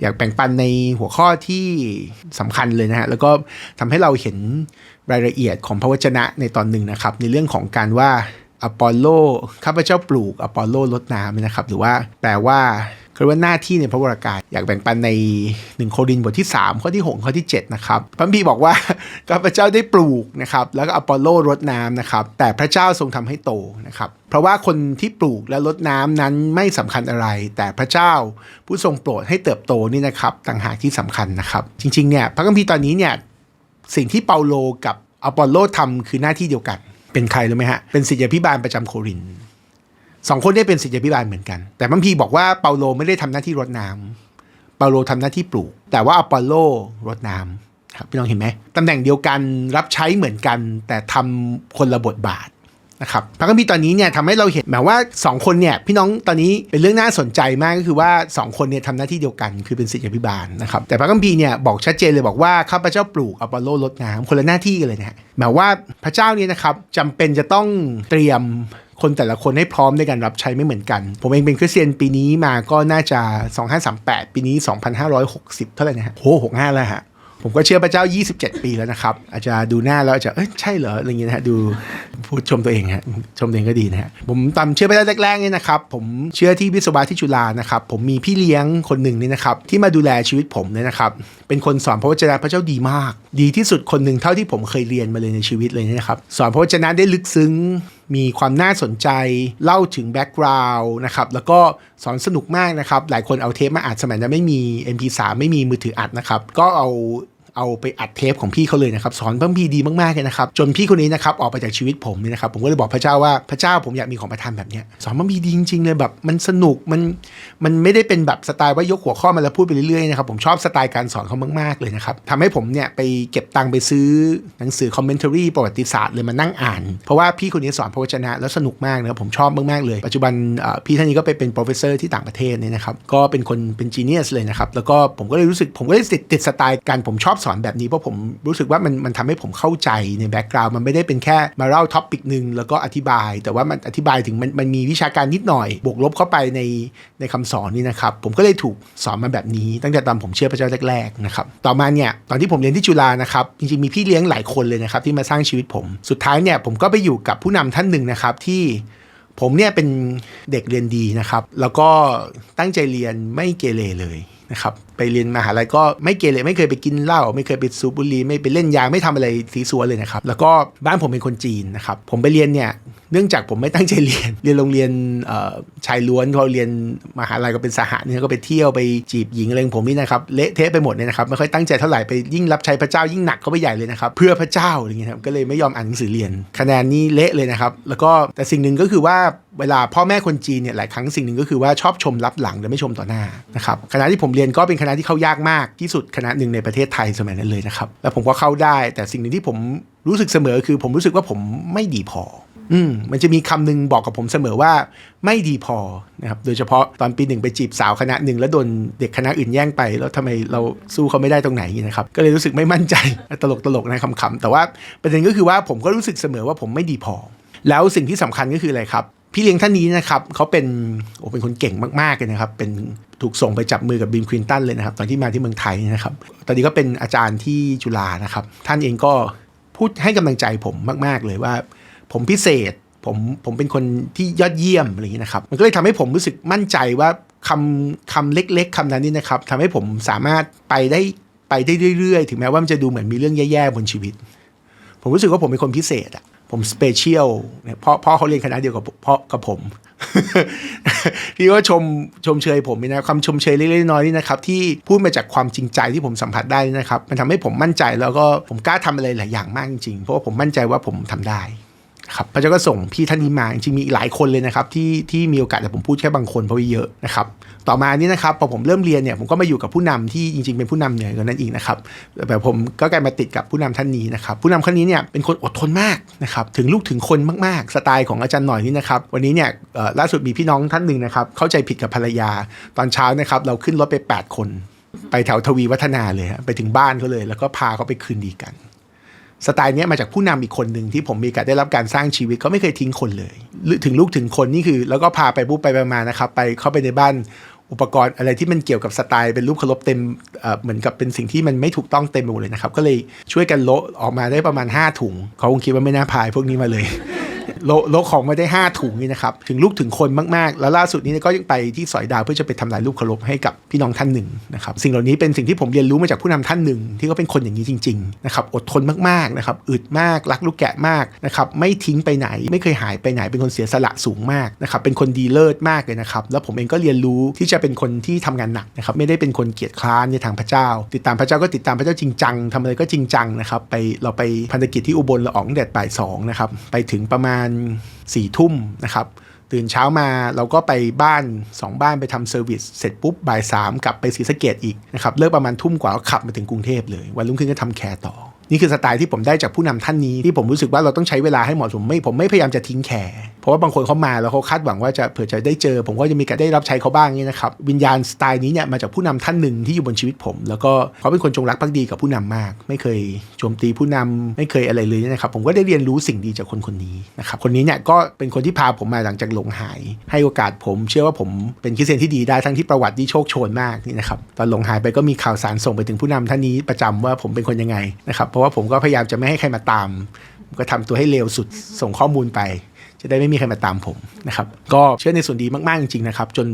อยากแบ่งปันในหัวข้อที่สำคัญเลยนะฮะ แล้วก็ทำให้เราเห็นรายละเอียดของพระวจนะในตอนหนึ่งนะครับ ในเรื่องของการว่าอปอลโลข้าพเจ้าปลูกอปอลโลลดน้ำเนี่ยนะครับ หรือว่าแปลว่า คือว่าหน้าที่ในพระวรากาย อยากแบ่งปันใน 1 โครินบทที่ 3 ข้อที่ 6 ข้อที่ 7 นะครับพระคัมภีร์บอกว่าข้าพเจ้าได้ปลูกนะครับแล้วก็อปอลโลรดน้ำนะครับแต่พระเจ้าทรงทำให้โตนะครับเพราะว่าคนที่ปลูกและรดน้ำนั้นไม่สำคัญอะไร แต่พระเจ้าผู้ทรงโปรดให้เติบโตนี่นะครับต่างหากที่สำคัญนะครับ จริงๆเนี่ยพระคัมภีร์ตอนนี้เนี่ยสิ่งที่เปาโลกับอปอลโลทำคือหน้าที่เดียวกัน เป็นใครรู้ไหมฮะเป็นศิษยาพิบาลประจำโครินธ์ สองคนนี้เป็นศิษยาพิบาลเหมือนกัน แต่บางพีบอกว่าเปาโลไม่ได้ทำหน้าที่รดน้ำเปาโลทำหน้าที่ปลูก แต่ว่าอปอลโลรดน้ำครับพี่น้องเห็นไหมตำแหน่งเดียวกันรับใช้เหมือนกัน แต่ทำคนละบทบาทนะครับพระคัมภีร์ตอนนี้เนี่ยทำให้เราเห็นหมายว่า 2 คนเนี่ยพี่น้องตอนนี้เป็นเรื่องน่าสนใจมากก็คือว่า 2 คนเนี่ยทำหน้าที่เดียวกันคือเป็นศิษยาพิบาลนะครับแต่พระคัมภีร์เนี่ยบอกชัดเจนเลยบอกว่าข้าพเจ้าปลูกอปอลโลรดน้ำคนละหน้าที่กันเลยนะฮะหมายว่าพระเจ้าเนี่ยนะครับจำเป็นจะต้องเตรียม คนแต่ละคนให้พร้อมในการรับใช้ไม่เหมือนกัน ผมเองเป็นคริสเตียนปีนี้มาก็น่าจะ 2538 ปีนี้ 2560 เท่าไหร่นะฮะโอ้65 แล้วฮะผมก็เชื่อพระเจ้า 27 ปีแล้วนะครับ อาจจะดูหน้าแล้วอาจจะเอ้ยใช่เหรออะไรอย่างเงี้ยนะฮะดูพูดชมตัวเองฮะชมตัวเองก็ดีนะฮะผมตามเชื่อพระเจ้าแรกๆเนี่ยนะครับ ผมเชื่อที่วิศวะที่จุฬานะครับ ผมมีพี่เลี้ยงคนหนึ่งเนี่ยนะครับ ที่มาดูแลชีวิตผมเนี่ยนะครับ เป็นคนสอนพระวจนะพระเจ้าดีมาก ดีที่สุดคนหนึ่งเท่าที่ผมเคยเรียนมาเลยในชีวิตเลยนะครับ สอนพระวจนะได้ลึกซึ้ง มีความน่าสนใจเล่าถึงแบ็กกราวน์นะครับแล้วก็สอนสนุกมากนะครับ หลายคนเอาเทปมาอัดสมัยนั้นไม่มี MP3 ไม่มีมือถืออัดนะครับ ก็เอา เอาไปอัดเทปของพี่เขาเลยนะครับสอนพระคัมภีร์ดีมากๆเลยนะครับจนพี่คนนี้นะครับออกไปจากชีวิตผมเนี่ยนะครับผมก็เลยบอกพระเจ้าว่าพระเจ้าผมอยากมีของประทานแบบเนี้ยสอนพระคัมภีร์ดีจริงๆเลยแบบมันสนุกมันมันไม่ได้เป็นแบบสไตล์ว่ายกหัวข้อมาแล้วพูดไปเรื่อยๆนะครับผมชอบสไตล์การสอนเขามากๆเลยนะครับทำให้ผมเนี่ยไปเก็บตังค์ไปซื้อหนังสือคอมเมนต์รีประวัติศาสตร์เลยมานั่งอ่าน เพราะว่าพี่คนนี้สอนพระวจนะแล้วสนุกมากนะครับผมชอบมากๆเลย ปัจจุบันพี่ท่านนี้ก็ไปเป็น professor ที่ต่างประเทศเนี่ยนะครับก็เป็นคนเป็น genius เลยนะครับแล้วก็ผมก็เลยรู้สึกผมก็เลยติดติดสไตล์การผมชอบสอนแบบนี้เพราะผมรู้สึกว่ามันมันทำให้ผมเข้าใจในแบ็กกราวด์มันไม่ได้เป็นแค่มาเล่าท็อปิกหนึ่งแล้วก็อธิบาย แต่ว่ามันอธิบายถึงมันมันมีวิชาการนิดหน่อย บวกลบเข้าไปในในคำสอนนี่นะครับ ผมก็เลยถูกสอนมาแบบนี้ ตั้งแต่ตอนผมเชื่อพระเจ้าแรกๆนะครับต่อมาเนี่ยตอนที่ผมเรียนที่จุฬานะครับจริงๆมีพี่เลี้ยงหลายคนเลยนะครับที่มาสร้างชีวิตผม สุดท้ายเนี่ยผมก็ไปอยู่กับผู้นำท่านหนึ่งนะครับที่ผมเนี่ยเป็นเด็กเรียนดีนะครับ แล้วก็ตั้งใจเรียนไม่เกเรเลย นะครับไปเรียนมหาลัยก็ไม่เกเรไม่เคยไปกินเหล้าไม่เคยไปสูบบุหรี่ไม่ไปเล่นยาไม่ทำอะไรสีสัวเลยนะครับแล้วก็บ้านผมเป็นคนจีนนะครับผมไปเรียนเนี่ย เนื่องจากผมไม่ตั้งใจเรียน เรียนโรงเรียนชายล้วนพอเรียนมหาลัยก็เป็นสหะเนี่ยก็ไปเที่ยวไปจีบหญิงอะไรของผมนี่นะครับเละเทะไปหมดเนี่ยนะครับไม่ค่อยตั้งใจเท่าไหร่ไปยิ่งรับใช้พระเจ้ายิ่งหนักเข้าไปใหญ่เลยนะครับเพื่อพระเจ้าอะไรเงี้ยครับก็เลยไม่ยอมอ่านหนังสือเรียน คะแนนนี่เละเลยนะครับแล้วก็แต่สิ่งหนึ่งก็คือว่าเวลาพ่อแม่คนจีนเนี่ยหลายครั้งสิ่งหนึ่งก็คือว่าชอบชมรับหลังแต่ไม่ชมต่อหน้านะครับคณะที่ผมเรียนก็เป็นคณะที่เข้ายากมากที่สุดคณะหนึ่งในประเทศไทยสมัยนั้นเลยนะครับแล้วผมก็เข้าได้ แต่สิ่งหนึ่งที่ผมรู้สึกเสมอคือผมรู้สึกว่าผมไม่ดีพอ อืมมันจะมีคำหนึ่งบอกกับผมเสมอว่าไม่ดีพอนะครับโดยเฉพาะตอนปีหนึ่งไปจีบสาวคณะหนึ่งแล้วโดนเด็กคณะอื่นแย่งไป แล้วทำไมเราสู้เขาไม่ได้ตรงไหนนะครับก็เลยรู้สึกไม่มั่นใจตลกตลกๆนะคำๆแต่ว่าประเด็นก็คือว่าผมก็รู้สึกเสมอว่าผมไม่ดีพอ แล้วสิ่งที่สำคัญก็คืออะไรครับพี่เลี้ยงท่านนี้นะครับเขาเป็นโอ้เป็นคนเก่งมากๆเลยนะครับเป็นถูกส่งไปจับมือกับบิลควินตันเลยนะครับ ตอนที่มาที่เมืองไทยนะครับ ตอนนี้ก็เป็นอาจารย์ที่จุฬานะครับ ท่านเองก็พูดให้กำลังใจผมมาก ๆเลยว่า ผมพิเศษ ผมผมเป็นคนที่ยอดเยี่ยมอะไรอย่างนี้นะครับ มันก็เลยทำให้ผมรู้สึกมั่นใจว่าคำคำเล็ก ๆคำนั้นนี่นะครับทำให้ผมสามารถไปได้ไปได้เรื่อย ๆ ถึงแม้ว่ามันจะดูเหมือนมีเรื่องแย่ๆบนชีวิต ผมรู้สึกว่าผมเป็นคนพิเศษอะผมสเปเชียลเนี่ยพ่อพ่อเขาเรียนคณะเดียวกับพ่อกับผมพี่ก็ชมชมเชยผมนะคำชมเชยเล็กๆน้อยๆนี่นะครับ ที่พูดมาจากความจริงใจที่ผมสัมผัสได้นี่นะครับ มันทำให้ผมมั่นใจแล้วก็ผมกล้าทำอะไรหลายอย่างมากจริงๆเพราะว่าผมมั่นใจว่าผมทำได้ ครับพระเจ้าก็ส่งพี่ท่านนี้มาจริงมีหลายคนเลยนะครับที่ที่มีโอกาสแต่ผมพูดแค่บางคนเพราะว่าเยอะนะครับต่อมานี่นะครับพอผมเริ่มเรียนเนี่ยผมก็มาอยู่กับผู้นำที่จริงๆเป็นผู้นำเหนือกว่านั้นอีกนะครับแต่ผมก็กลายมาติดกับผู้นำท่านนี้นะครับผู้นำท่านนี้เนี่ยเป็นคนอดทนมากนะครับถึงลูกถึงคนมากๆ สไตล์ของอาจารย์หน่อยนี่นะครับวันนี้เนี่ยล่าสุดมีพี่น้องท่านหนึ่งนะครับเข้าใจผิดกับภรรยาตอนเช้านะครับเราขึ้นรถไป 8 คน ไปแถวทวีวัฒนาเลยไปถึงบ้านเขาเลย แล้วก็พาเขาไปคืนดีกัน สไตล์นี้มาจากผู้นำอีกคนหนึ่งที่ผมมีการได้รับการสร้างชีวิตเขาไม่เคยทิ้งคนเลยถึงลูกถึงคนนี่คือ แล้วก็พาไปปุ๊บไปประมานะครับไปเข้าไปในบ้านอุปกรณ์อะไรที่มันเกี่ยวกับสไตล์เป็นรูปเคารพเต็มเอ่อเหมือนกับเป็นสิ่งที่มันไม่ถูกต้องเต็มไปหมดเลยนะครับ ก็เลยช่วยกันโละออกมาได้ประมาณ 5 ถุงเขาคงคิดว่าไม่น่าพายพวกนี้มาเลย โลโลของมาได้ 5 ถุงนี่นะครับ ถึงลูกถึงคนมากๆ แล้วล่าสุดนี้ก็ยังไปที่สอยดาวเพื่อจะไปทำลายรูปเคารพให้กับพี่น้องท่านหนึ่งนะครับ สิ่งเหล่านี้เป็นสิ่งที่ผมเรียนรู้มาจากผู้นำท่านหนึ่ง ที่เขาเป็นคนอย่างนี้จริงๆนะครับอดทนมากๆนะครับอึดมากรักลูกแกะมากนะครับไม่ทิ้งไปไหนไม่เคยหายไปไหนเป็นคนเสียสละสูงมากนะครับเป็นคนดีเลิศมากเลยนะครับแล้วผมเองก็เรียนรู้ที่จะเป็นคนที่ทำงานหนักนะครับไม่ได้เป็นคนเกียจคร้านในทางพระเจ้า ติดตามพระเจ้าก็ติดตามพระเจ้าจริงจังทำอะไรก็จริงจังนะครับไปเราไปพันธกิจที่อุบลเราออกตั้งแต่บ่ายสองนะครับไปถึงประมาณ4ี่ทุ่มนะครับ ตื่นเช้ามาเราก็ไปบ้าน 2 บ้านไปทำเซอร์วิสเสร็จปุ๊บบ่ายสามกลับไปศรีสะเกดอีกนะครับเลิกประมาณทุ่มกว่าก็ขับมาถึงกรุงเทพเลย วันรุ่งขึ้นก็ทำแคร์ต่อนี่คือสไตล์ที่ผมได้จากผู้นำท่านนี้ที่ผมรู้สึกว่าเราต้องใช้เวลาให้เหมาะสมไม่ผมไม่พยายามจะทิ้งแคร์เพราะว่าบางคนเขามาแล้วเขาคาดหวังว่าจะเผื่อจะได้เจอ ผมก็จะมีการได้รับใช้เขาบ้างนี่นะครับวิญญาณสไตล์นี้เนี่ยมาจากผู้นำท่านหนึ่งที่อยู่บนชีวิตผม แล้วก็เขาเป็นคนจงรักภักดีกับผู้นำมาก ไม่เคยโจมตีผู้นำไม่เคยอะไรเลยนะครับผมก็ได้เรียนรู้สิ่งดีจากคนคนนี้นะครับคนนี้เนี่ยก็เป็นคนที่พาผมมาหลังจากหลงหาย ให้โอกาสผม เชื่อว่าผมเป็นคริสเตียนที่ดีได้ทั้งที่ประวัติที่โชคโชนมากนี่นะครับตอนหลงหายไปก็มีข่าวสารส่งไปถึงผู้นำท่านนี้ประจำว่าผมเป็นคนยังไงนะครับเพราะว่าผมก็พยายามจะไม่ให้ใครมาตามก็ทำตัวให้เร็วสุดส่งข้อมูลไป จะได้ไม่มีใครมาตามผมนะครับ ก็เชื่อในส่วนดีมาก ๆ จริง ๆ นะครับ จน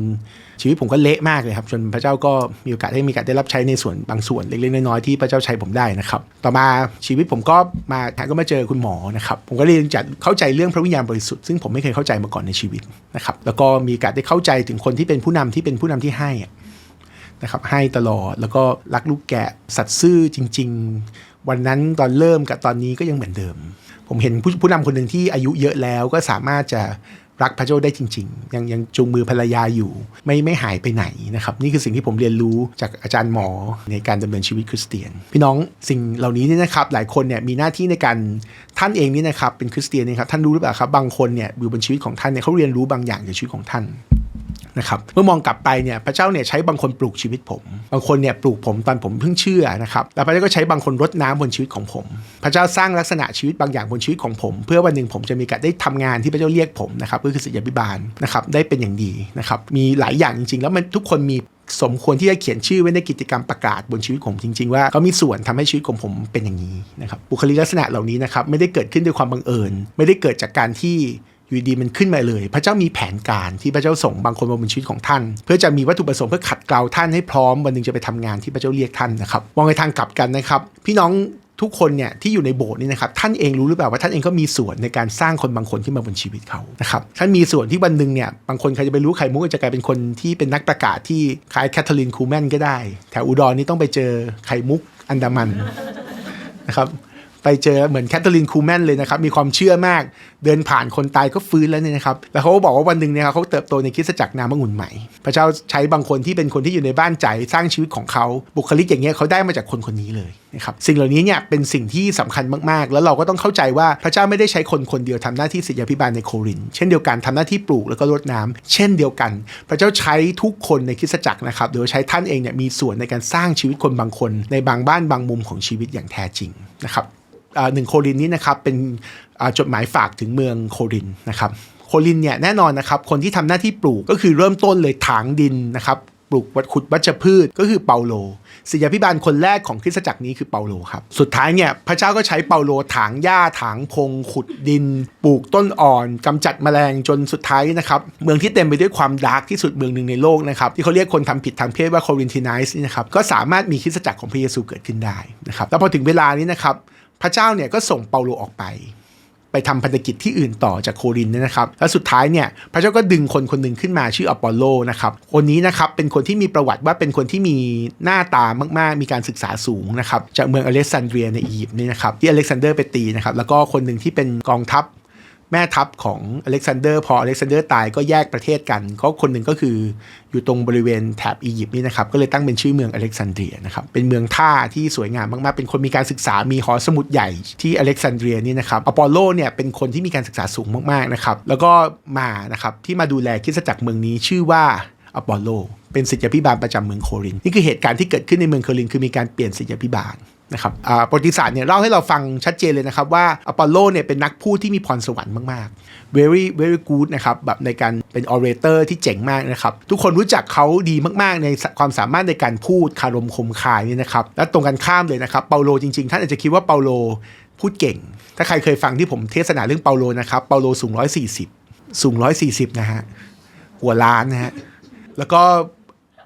ชีวิตผมก็เละมากเลยครับ จนพระเจ้าก็มีโอกาสให้มีการได้รับใช้ในส่วนบางส่วนเล็กๆน้อยๆที่พระเจ้าใช้ผมได้นะครับ ต่อมาชีวิตผมก็มาก็มาเจอคุณหมอนะครับ ผมก็เรียนจัดเข้าใจเรื่องพระวิญญาณบริสุทธิ์ซึ่งผมไม่เคยเข้าใจมาก่อนในชีวิตนะครับ แล้วก็มีโอกาสได้เข้าใจถึงคนที่เป็นผู้นำที่เป็นผู้นำที่ให้นะครับให้ตลอดแล้วก็รักลูกแกะสัตย์ซื่อจริง ๆ วันนั้นตอนเริ่มกับตอนนี้ก็ยังเหมือนเดิม ผมเห็นผู้ผู้นำคนหนึ่งที่อายุเยอะแล้วก็สามารถจะรักพระเจ้าได้จริง ๆ ยังยังจูงมือภรรยาอยู่ ไม่ไม่หายไปไหนนะครับ นี่คือสิ่งที่ผมเรียนรู้จากอาจารย์หมอในการดำเนินชีวิตคริสเตียน พี่น้องสิ่งเหล่านี้นี่นะครับ หลายคนเนี่ยมีหน้าที่ในการท่านเองนี่นะครับเป็นคริสเตียนนะครับท่านรู้หรือเปล่าครับบางคนเนี่ยอยู่บนชีวิตของท่านเนี่ยเขาเรียนรู้บางอย่างจากชีวิตของท่าน นะครับเมื่อมองกลับไปเนี่ยพระเจ้าเนี่ยใช้บางคนปลูกชีวิตผม บางคนเนี่ยปลูกผมตอนผมเพิ่งเชื่อนะครับแล้วพระเจ้าก็ใช้บางคนรดน้ำบนชีวิตของผม พระเจ้าสร้างลักษณะชีวิตบางอย่างบนชีวิตของผม เพื่อวันหนึ่งผมจะมีการได้ทำงานที่พระเจ้าเรียกผมนะครับก็คือศิษยาภิบาลนะครับได้เป็นอย่างดีนะครับมีหลายอย่างจริงๆ แล้วมันทุกคนมีสมควรที่จะเขียนชื่อไว้ในกิจกรรมประกาศบนชีวิตของผมจริงๆว่าเขามีส่วนทำให้ชีวิตของผมเป็นอย่างนี้นะครับบุคลิกลักษณะเหล่านี้นะครับไม่ได้เกิดขึ้นด้วยความบังเอิญ ไม่ได้เกิดจากการที่ อยู่ดีมันขึ้นมาเลย พระเจ้ามีแผนการที่พระเจ้าส่งบางคนมาบนชีวิตของท่าน เพื่อจะมีวัตถุประสงค์เพื่อขัดเกลาท่านให้พร้อมวันหนึ่งจะไปทำงานที่พระเจ้าเรียกท่านนะครับมองในทางกลับกันนะครับ พี่น้องทุกคนเนี่ยที่อยู่ในโบสถ์นี่นะครับท่านเองรู้หรือเปล่าว่าท่านเองก็มีส่วนในการสร้างคนบางคนขึ้นมาบนชีวิตเขานะครับท่านมีส่วนที่วันหนึ่งเนี่ยบางคนใครจะไปรู้ใครมุกจจะกลายเป็นคนที่เป็นนักประกาศที่คล้ายแคทเธอรีนคูแมนก็ได้แถวอุดรนี่ต้องไปเจอไข่มุกอันดามันนะครับไปเจอเหมือนแคทเธอรีนคูแมนเลยนะครับมีความเชื่อมากเดินผ่านคนตายก็ฟื้นแล้วเนี่ยนะครับแล้วเขาก็บอกว่าวันหนึ่งเนี่ยเขาเติบโตในคริสตจักรนามองุ่นใหม่ พระเจ้าใช้บางคนที่เป็นคนที่อยู่ในบ้านใจสร้างชีวิตของเขาบุคลิกอย่างเงี้ยเขาได้มาจากคนคนนี้เลยนะครับสิ่งเหล่านี้เนี่ยเป็นสิ่งที่สำคัญมากๆ แล้วเราก็ต้องเข้าใจว่าพระเจ้าไม่ได้ใช้คนคนเดียวทำหน้าที่ศิษยาภิบาลในโครินเช่นเดียวกันทำหน้าที่ปลูกแล้วก็รดน้ำเช่นเดียวกัน พระเจ้าใช้ทุกคนในคริสตจักรนะครับโดยใช้ท่านเองเนี่ยมีส่วนในการสร้างชีวิตคนบางคน ในบางบ้านบางมุมของชีวิตอย่างแท้จริงนะครับ หนึ่งโครินนี้นะครับเป็นจดหมายฝากถึงเมืองโครินนะครับโครินเนี่ยแน่นอนนะครับคนที่ทำหน้าที่ปลูกก็คือเริ่มต้นเลยถางดินนะครับปลูกวัดขุดวัชพืชก็คือเปาโลศิษยาภิบาลคนแรกของคริสตจักรนี้คือเปาโลครับ สุดท้ายเนี่ยพระเจ้าก็ใช้เปาโลถางหญ้าถางพง ขุดดิน ปลูกต้นอ่อนกำจัดแมลงจนสุดท้ายนะครับ เมืองที่เต็มไปด้วยความดาร์กที่สุดเมืองหนึ่งในโลกนะครับ ที่เขาเรียกคนทำผิดทางเพศว่าโครินทีไนส์นี่นะครับ ก็สามารถมีคริสตจักรของพระเยซูเกิดขึ้นได้นะครับ แล้วพอถึงเวลานี้นะครับ พระเจ้าเนี่ยก็ส่งเปาโลออกไป ไปทำพันธกิจที่อื่นต่อจากโครินนยนะครับ แล้วสุดท้ายเนี่ยพระเจ้าก็ดึงคนคนหนึ่งขึ้นมาชื่ออปอลโลนะครับ คนนี้นะครับเป็นคนที่มีประวัติว่าเป็นคนที่มีหน้าตามากๆ มีการศึกษาสูงนะครับจากเมืองอเล็กซานเดรียในอียิปต์นี่นะครับที่อเล็กซานเดอร์ไปตีนะครับแล้วก็คนหนึ่งที่เป็นกองทัพ แม่ทัพของอเล็กซานเดอร์พออเล็กซานเดอร์ตายก็แยกประเทศกันก็คนหนึ่งก็คืออยู่ตรงบริเวณแถบอียิปต์นี่นะครับก็เลยตั้งเป็นชื่อเมืองอเล็กซานเดรียนะครับเป็นเมืองท่าที่สวยงามมากๆ เป็นคนมีการศึกษามีหอสมุดใหญ่ที่อเล็กซานเดรียนี่นะครับอปอลโลเนี่ยเป็นคนที่มีการศึกษาสูงมากๆนะครับแล้วก็มานะครับที่มาดูแลคริสตจักรเมืองนี้ชื่อว่าอปอลโลเป็นศิษยาภิบาลประจำเมืองโครินธ์นี่คือเหตุการณ์ที่เกิดขึ้นในเมืองโครินธ์คือมีการเปลี่ยนศิษยาภิบาล นะครับประวัติศาสตร์เนี่ยเล่าให้เราฟังชัดเจนเลยนะครับว่าอพอลโลเนี่ยเป็นนักพูดที่มีพรสวรรค์มากๆ very very good นะครับแบบในการเป็น orator ที่เจ๋งมากนะครับ ทุกคนรู้จักเขาดีมากๆ ในความสามารถในการพูดคารมคมคายนี่นะครับ และตรงกันข้ามเลยนะครับเปาโลจริงๆ ท่านอาจจะคิดว่าเปาโลพูดเก่ง ถ้าใครเคยฟังที่ผมเทศนาเรื่องเปาโลนะครับเปาโลสูง 140 สูง 140 นะฮะหัวล้านนะฮะแล้วก็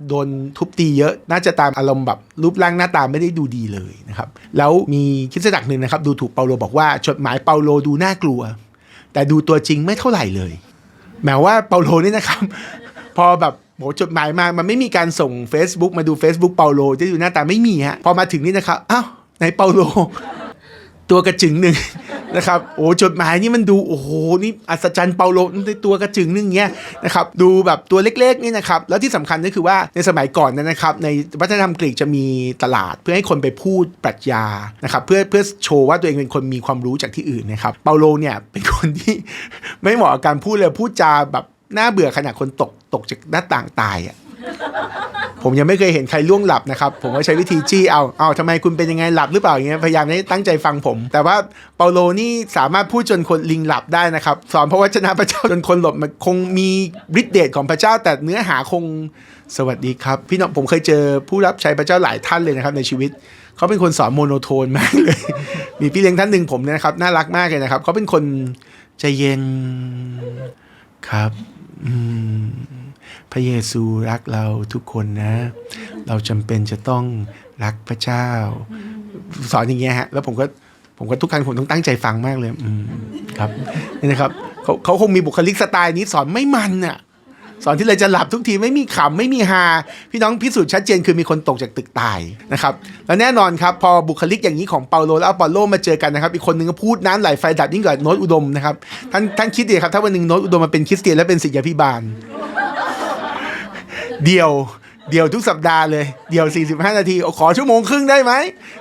โดนทุบตีเยอะน่าจะตามอารมณ์แบบรูปร่างหน้าตาไม่ได้ดูดีเลยนะครับแล้วมีคิดจักรหนึ่งนะครับดูถูกเปาโลบอกว่าจดหมายเปาโลดูน่ากลัว แต่ดูตัวจริงไม่เท่าไหร่เลยแม้ว่าเปาโลนี่นะครับ พอแบบโหจดหมายมา มันไม่มีการส่ง Facebook มาดู Facebook เปาโลจะดูหน้าตาไม่มีฮะพอมาถึงนี่นะครับอ้าวไหนเปาโล ตัวกระจึงหนึ่ง นะครับ โอ้จดหมายนี่มันดูโอ้โหนี่อัศจรรย์เปาโลในตัวกระจึงนึงเนี้ยนะครับดูแบบตัวเล็กๆนี่นะครับแล้วที่สำคัญก็คือว่าในสมัยก่อนนนะครับในวัฒนธรรมกรีกจะมีตลาด เพื่อให้คนไปพูดปรัชญานะครับเพื่อเพื่อโชว์ว่าตัวเองเป็นคนมีความรู้จากที่อื่นนะครับเปาโลเนี่ยเป็นคนที่ไม่เหมาะกับการพูดเลยพูดจาแบบน่าเบื่อขนาดคนตกตกจากหน้าต่างตายอะ ผมยังไม่เคยเห็นใครล่วงหลับนะครับ ผมก็ใช้วิธีจี้เอาเอาทำไมคุณเป็นยังไงหลับหรือเปล่าอย่างเงี้ยพยายามให้ตั้งใจฟังผม แต่ว่าเปาโลนี่สามารถพูดจนคนลิงหลับได้นะครับ สอนพระวจนะพระเจ้าจนคนหลบมันคงมีฤทธิ์เดชของพระเจ้า แต่เนื้อหาคงสวัสดีครับ พี่น้องผมเคยเจอผู้รับใช้พระเจ้าหลายท่านเลยนะครับในชีวิตเขาเป็นคนสอนโมโนโทนมากเลย มีพี่เลี้ยงท่านหนึ่งผมเนี่ยนะครับน่ารักมากเลยนะครับเขาเป็นคนใจเย็นครับ อืม พระเยซูรักเราทุกคนนะ เราจำเป็นจะต้องรักพระเจ้า สอนอย่างเงี้ยฮะแล้วผมก็ผมก็ทุกครั้งผมต้องตั้งใจฟังมากเลยอืมครับนี่นะครับเขาเขาคงมีบุคลิกสไตล์นี้สอนไม่มันอะสอนที่เลยจะหลับทุกทีไม่มีขำไม่มีฮาพี่น้องพิสูจน์ชัดเจนคือมีคนตกจากตึกตายนะครับแล้วแน่นอนครับพอบุคลิกอย่างนี้ของเปาโลและอปอลโลมาเจอกันนะครับ อีกคนหนึ่งก็พูดน้ำไหลไฟดับยิ่งกว่าโน้ตอุดมนะครับท่านท่านคิดดีครับถ้าวันหนึ่งโน้ตอุดมมาเป็นคริสเตียนและเป็นศิษยาพิบาล เดี่ยวเดี่ยวทุกสัปดาห์เลยเดี่ยว 45 นาทีขอชั่วโมงครึ่งได้ไหม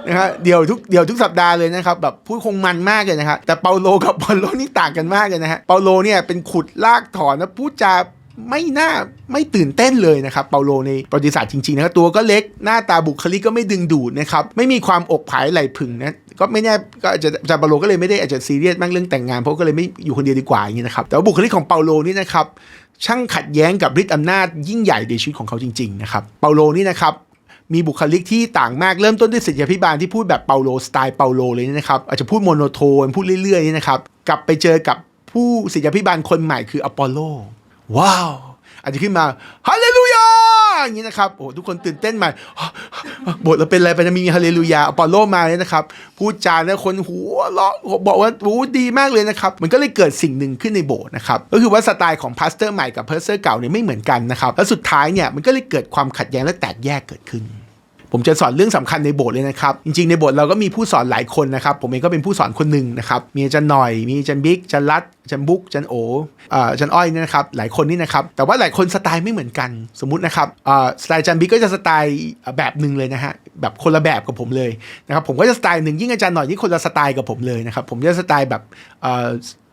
นะครับเดี่ยวทุกเดี่ยวทุกสัปดาห์เลยนะครับแบบพูดคงมันมากเลยนะครับแต่เปาโลกับบอลโลนี่ต่างกันมากเลยนะฮะเปาโลเนี่ยเป็นขุดลากถอนนะพูดจา ไม่น่าไม่ตื่นเต้นเลยนะครับเปาโลในประวัติศาสตร์จริงๆนะครับตัวก็เล็กหน้าตาบุคลิกก็ไม่ดึงดูดนะครับไม่มีความอกผายไหลผึ่งนะก็ไม่แน่ก็อาจจะจาร์เปาโลก็เลยไม่ได้อาจจะซีเรียสมากเรื่องแต่งงานเพราะก็เลยไม่อยู่คนเดียวดีกว่าอย่างนี้นะครับแต่ว่าบุคลิกของเปาโลนี่นะครับช่างขัดแย้งกับฤทธิ์อำนาจยิ่งใหญ่ในชีวิตของเขาจริงๆนะครับเปาโลนี่นะครับมีบุคลิกที่ต่างมากเริ่มต้นด้วยศิษยาพิบาลที่พูดแบบเปาโลสไตล์เปาโลเลยนะครับอาจจะพูดโมโนโทนพูดเรื่อยๆนี่นะครับกลับไปเจอกับผู้ศิษยาพิบาลคนใหม่คืออปอลโล ว้าว อาจจะขึ้นมาฮาเลลูยาอย่างนี้นะครับโอ้ทุกคนตื่นเต้นใหม่บทเราเป็นอะไรไปจะมีฮาเลลูยาอปอลโลมาเนี่ยนะครับ พูดจาแล้วคนหัวเราะบอกว่าโอ้ดีมากเลยนะครับ มันก็เลยเกิดสิ่งหนึ่งขึ้นในโบสถ์นะครับก็คือว่าสไตล์ของพาสเตอร์ใหม่กับพาสเตอร์เก่าเนี่ยไม่เหมือนกันนะครับแล้วสุดท้ายเนี่ยมันก็เลยเกิดความขัดแย้งและแตกแยกเกิดขึ้น ผมจะสอนเรื่องสำคัญในโบสถ์เลยนะครับ จริงๆในโบสถ์เราก็มีผู้สอนหลายคนนะครับ ผมเองก็เป็นผู้สอนคนหนึ่งนะครับ มีอาจารย์หน่อย มีอาจารย์บิ๊กอาจารย์รัฐอาจารย์บุ๊กอาจารย์โออ่าอาจารย์อ้อยเนี่ยนะครับ หลายคนนี่นะครับ แต่ว่าหลายคนสไตล์ไม่เหมือนกัน สมมุตินะครับสไตล์อาจารย์บิ๊กก็จะสไตล์แบบหนึ่งเลยนะฮะ แบบคนละแบบกับผมเลยนะครับ ผมก็จะสไตล์หนึ่งยิ่งอาจารย์หน่อยนี่งคนละสไตล์กับผมเลยนะครับ ผมจะสไตล์แบบ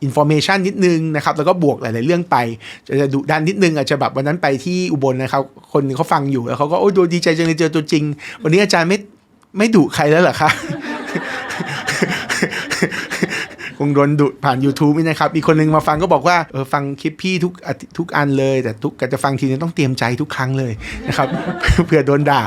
อินโฟเมชันนิดนึงนะครับ แล้วก็บวกหลาย ๆ เรื่องไป จะดุดันนิดนึงอาจจะแบบวันนั้นไปที่อุบลนะครับ คนเขาฟังอยู่แล้วเขาก็โอ้ยดูดีใจจังเลยเจอตัวจริง วันนี้อาจารย์ไม่ไม่ดุใครแล้วเหรอคะ คงโดนดุผ่าน YouTube นี่นะครับมีคนหนึงมาฟังก็บอกว่าเออฟังคลิปพี่ทุกทุกอันเลย แต่ทุกการจะฟังทีนึงต้องเตรียมใจทุกครั้งเลยนะครับเผื่อโดนด่า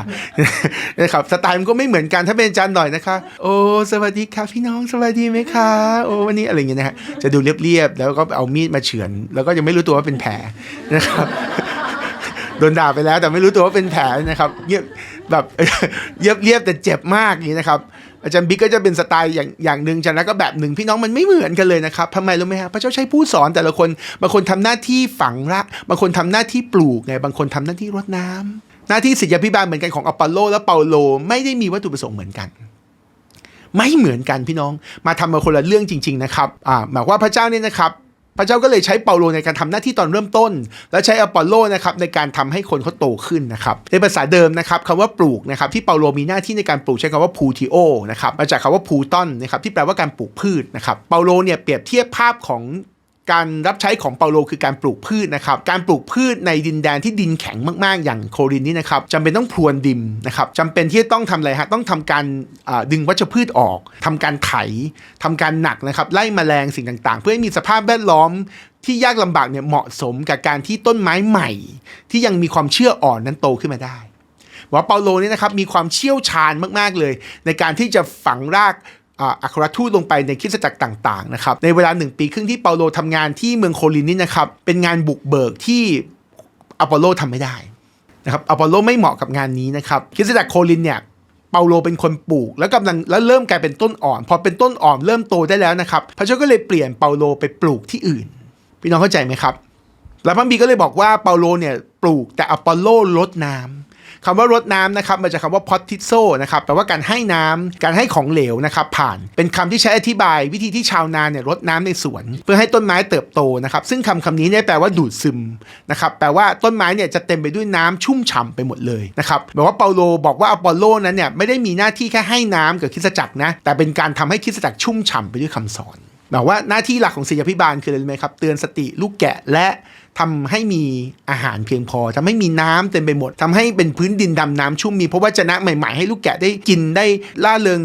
นะครับสไตล์มันก็ไม่เหมือนกันถ้าเป็นจารย์หน่อยนะคะโอ้สวัสดีครับพี่น้องสวัสดีไหมคะโอ้วันนี้อะไรอย่างเงี้ยนะฮะจะดูเรียบๆแล้วก็เอามีดมาเฉือน แล้วก็ยังไม่รู้ตัวว่าเป็นแผลนะครับโดนด่าไปแล้วแต่ไม่รู้ตัวว่าเป็นแผลนะครับเงียบแบบเยียบเรียบแต่เจ็บมากนี้นะครับ อาจารย์บิ๊กก็จะเป็นสไตล์อย่างอย่างหนึ่งอาจารย์นัทก็แบบหนึ่งพี่น้องมันไม่เหมือนกันเลยนะครับทำไมรู้ไหมฮะพระเจ้าใช้ผู้สอนแต่ละคนบางคนทำหน้าที่ฝังรากบางคนทำหน้าที่ปลูกไงบางคนทำหน้าที่รดน้ำหน้าที่ศิษยาพิบาลเหมือนกันของอปอลโล และเปาโล ไม่ได้มีวัตถุประสงค์เหมือนกัน ไม่เหมือนกันพี่น้องมาทำมาคนละเรื่องจริง ๆ นะครับอ่าหมายว่าพระเจ้าเนี่ยนะครับ พระเจ้าก็เลยใช้เปาโลในการทำหน้าที่ตอนเริ่มต้น และใช้อปอลโลนะครับในการทำให้คนเขาโตขึ้นนะครับในภาษาเดิมนะครับคำว่าปลูกนะครับที่เปาโลมีหน้าที่ในการปลูกใช้คำว่าพูทิโอนะครับมาจากคำว่าพูตอนนะครับที่แปลว่าการปลูกพืชนะครับเปาโลเนี่ยเปรียบเทียบภาพของ การรับใช้ของเปาโลคือการปลูกพืชนะครับ การปลูกพืชในดินแดนที่ดินแข็งมากๆ อย่างโครินนี่นะครับจำเป็นต้องพรวนดินนะครับจำเป็นที่จะต้องทำอะไรฮะต้องทำการดึงวัชพืชออกทำการไถทำการหนักนะครับไล่แมลงสิ่งต่าง ๆ เพื่อให้มีสภาพแวดล้อมที่ยากลำบากเนี่ยเหมาะสมกับการที่ต้นไม้ใหม่ ที่ยังมีความเชื่ออ่อนนั้นโตขึ้นมาได้ว่าเปาโลเนี่ยนะครับมีความเชี่ยวชาญมาก ๆ เลย ในการที่จะฝังราก อัครทูตลงไปในคริสตจักรต่างๆนะครับในเวลาหนึ่งปีครึ่งที่เปาโลทำงานที่เมืองโคลินนี่นะครับเป็นงานบุกเบิกที่อปอลโลทำไม่ได้นะครับอปอลโลไม่เหมาะกับงานนี้นะครับคริสตจักรโคลินเนี่ยเปาโลเป็นคนปลูก แล้วกำลังแล้วเริ่มกลายเป็นต้นอ่อน พอเป็นต้นอ่อนเริ่มโตได้แล้วนะครับพระเจ้าก็เลยเปลี่ยนเปาโลไปปลูกที่อื่น พี่น้องเข้าใจไหมครับ แล้วพระบีก็เลยบอกว่าเปาโลเนี่ยปลูกแต่อปอลโลลดน้ำ คำว่ารดน้ำนะครับมาจากคำว่าพอตทิโซนะครับแปลว่าการให้น้ำการให้ของเหลวนะครับผ่านเป็นคำที่ใช้อธิบายวิธีที่ชาวนาเนี่ยรดน้ำในสวน เพื่อให้ต้นไม้เติบโตนะครับซึ่งคำคำนี้เนี่ยแปลว่าดูดซึมนะครับแปลว่าต้นไม้เนี่ยจะเต็มไปด้วยน้ำชุ่มฉ่ำไปหมดเลยนะครับแปลว่าเปาโลบอกว่าอปอลโลนั้นเนี่ยไม่ได้มีหน้าที่แค่ให้น้ำกับคริสตจักรนะแต่เป็นการทำให้คริสตจักรชุ่มฉ่ำไปด้วยคำสอนแบบว่าหน้าที่หลักของศิษยาพิบาลคืออะไรไหมครับ เตือนสติลูกแกะและทำให้มีอาหารเพียงพอทำให้มีน้ำเต็มไปหมดทำให้เป็นพื้นดินดำน้ำชุ่มมีเพราะว่าจะนะใหม่ ๆ ให้ลูกแกะได้กินได้ล่าเริง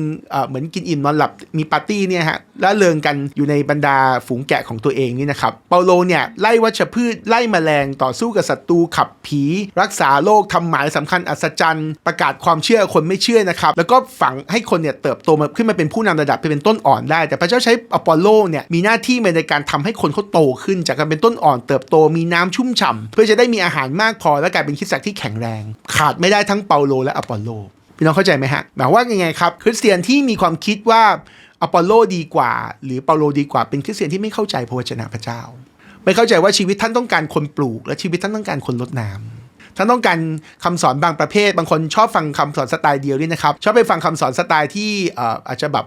เหมือนกินอิ่มนอนหลับมีปาร์ตี้เนี่ยฮะล่าเริงกันอยู่ในบรรดาฝูงแกะของตัวเองนี่นะครับเปาโลเนี่ยไล่วัชพืชไล่แมลงต่อสู้กับศัตรูขับผี รักษาโรคทำหมายสำคัญอัศจรรย์ ประกาศความเชื่อคนไม่เชื่อนะครับแล้วก็ฝังให้คนเนี่ยเติบโตมาขึ้นมาเป็นผู้นำระดับไปเป็นต้นอ่อนได้ แต่พระเจ้าใช้อปอลโลเนี่ยมีหน้าที่ในการทำให้คนเขาโตขึ้นจากการเป็นต้นอ่อนเติบโตมีน้ำชุ่มฉ่ำเพื่อจะได้มีอาหารมากพอและกลายเป็นคริสตจักรที่แข็งแรง ขาดไม่ได้ทั้งเปาโลและอปอลโลพี่น้องเข้าใจไหมฮะหมายว่ายังไงครับ คริสเตียนที่มีความคิดว่าอปอลโลดีกว่า หรือเปาโลดีกว่าเป็นคริสเตียนที่ไม่เข้าใจพระวจนะพระเจ้า ไม่เข้าใจว่าชีวิตท่านต้องการคนปลูก และชีวิตท่านต้องการคนรดน้ำท่านต้องการคำสอนบางประเภท บางคนชอบฟังคำสอนสไตล์เดียวนี่นะครับ ชอบไปฟังคำสอนสไตล์ที่อาจจะแบบ